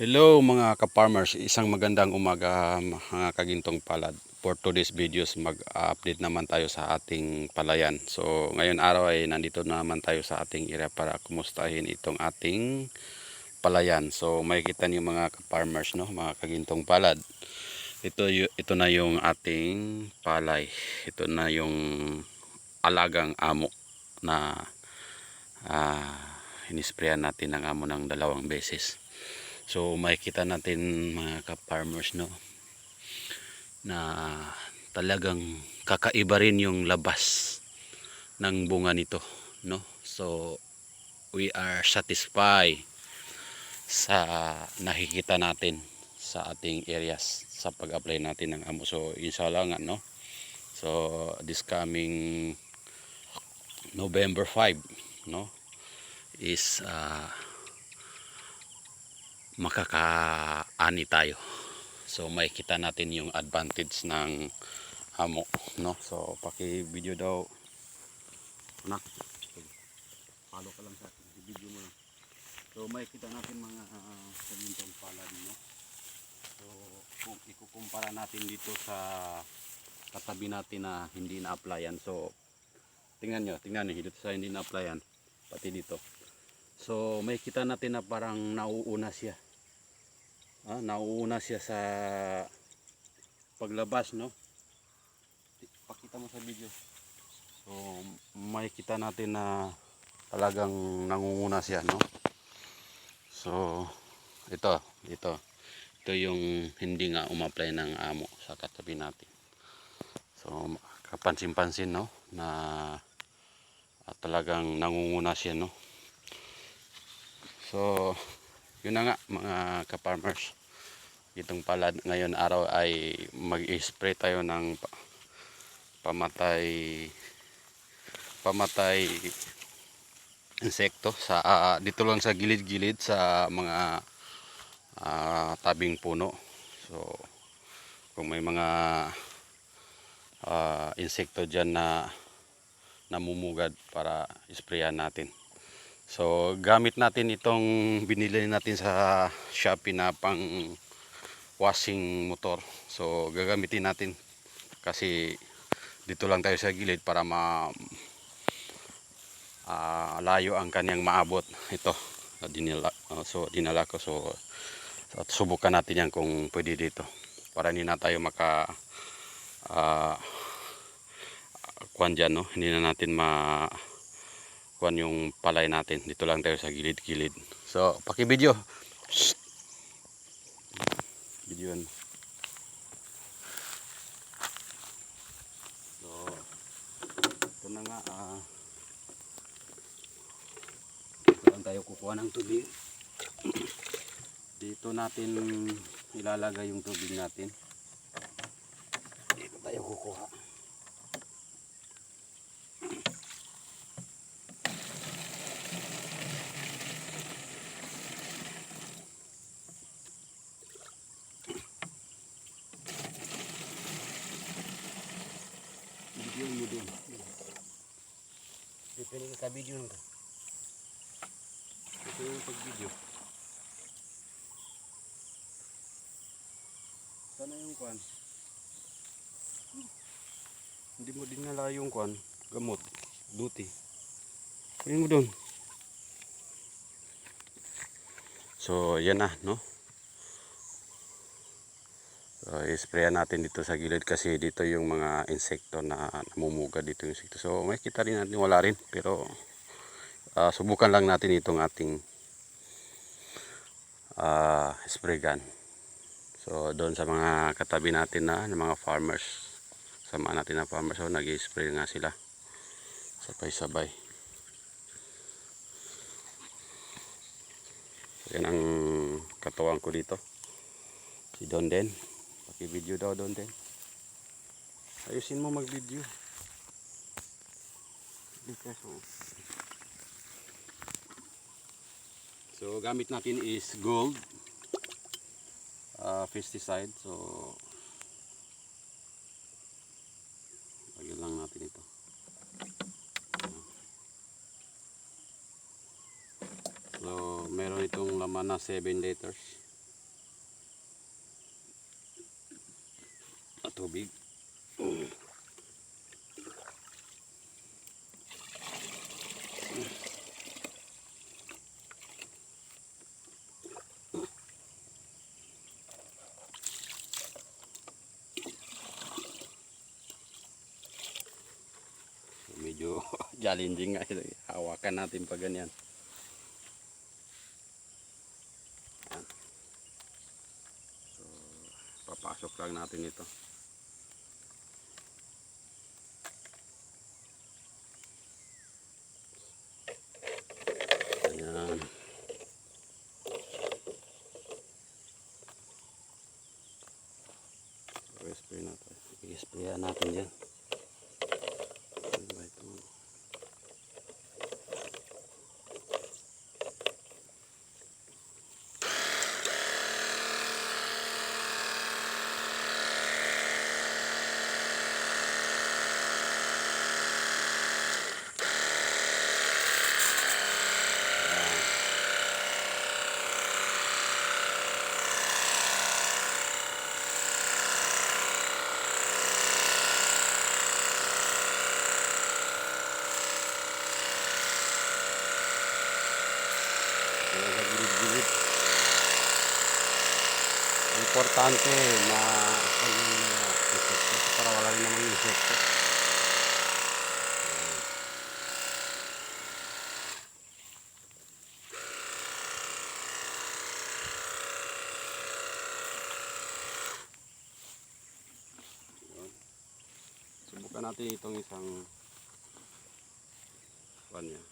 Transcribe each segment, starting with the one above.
Hello mga ka-farmers, isang magandang umaga mga kagintong palad. For today's videos, mag-update naman tayo sa ating palayan. So ngayon araw ay nandito naman tayo sa ating area para kumustahin itong ating palayan. So makikita niyo mga ka-farmers, no? mga kagintong palad. Ito, ito na yung ating palay. Ito na yung alagang amo na ah, inisprayan natin ng amo ng dalawang beses. So makikita natin mga ka-farmers no na talagang kakaiba rin yung labas ng bunga nito no. So we are satisfied sa nakikita natin sa ating areas sa pag-apply natin ng amo. So inshallah nga no. So this coming November 5 no is ah makakaani tayo. So makikita natin yung advantage ng hamo, no? So paki-video daw. Anak. Follow ka lang sa akin, video mo lang. So makikita natin mga uh, pamintong palad, no? So kung ikukumpara natin dito sa katabi natin na hindi na-applyan. So tingnan nyo, tingnan nyo, dito sa hindi na-applyan, pati dito. So may kita natin na parang nauuna siya. Ah, nauuna siya sa paglabas, no? Pakita mo sa video. So may kita natin na talagang nangunguna siya, no? So ito, ito. Ito yung hindi nga umapply ng amo sa katabi natin. So kapansin-pansin, no? Na ah, talagang nangunguna siya, no? So, yun na nga mga ka-farmers. Itong palad ngayon araw ay mag-spray tayo ng pa- pamatay pamatay insekto sa ah, dito lang sa gilid-gilid sa mga ah, tabing puno. So, kung may mga ah, insekto diyan na namumugad para isprayan natin. So, gamit natin itong binili natin sa Shopee na pang washing motor. So, gagamitin natin kasi dito lang tayo sa gilid para ma ah, layo ang kanyang maabot. Ito, dinala, ah, so dinala ko. So, at subukan natin yan kung pwede dito. Para hindi na tayo maka ah, kwan dyan, no? Hindi na natin ma kuan yung palay natin. Dito lang tayo sa gilid-gilid. So, paki-video. Videoan. So, ito na nga. ah dito lang tayo kukuha ng tubig. Dito natin ilalagay yung tubig natin. Dito tayo kukuha. Video mo din. Depende ka video ka. Ito yung pag-video. Sana yung kwan? Hindi mo dinala yung kwan. Gamot. Duty. Kunin mo doon. So, yan na, no? So, isprayan natin dito sa gilid kasi dito yung mga insekto na namumuga dito yung insekto. So, may kita rin natin wala rin. Pero, ah, subukan lang natin itong ating ah, spray gun. So, doon sa mga katabi natin na, na mga farmers. Sama natin na farmers. So, nag-spray nga sila. Sabay-sabay. So, yan ang katuwang ko dito. Si Don Den. Paki-video daw Don Den. Ayusin mo mag-video. So gamit natin is gold uh, pesticide. So lagyan lang natin ito. So meron itong laman na 7 liters. tubig. Medyo challenging nga ito. Hawakan natin pag ganyan. Yan. So, papasok lang natin ito. Ayan. So, i-spray natin. I-spray natin yan. Importante na para wala rin namang insekto. Subukan natin itong isang kanya. Ito.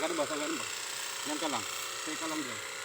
Sanggan ba? Sanggan ba? Yan ka lang. Stay ka lang dyan.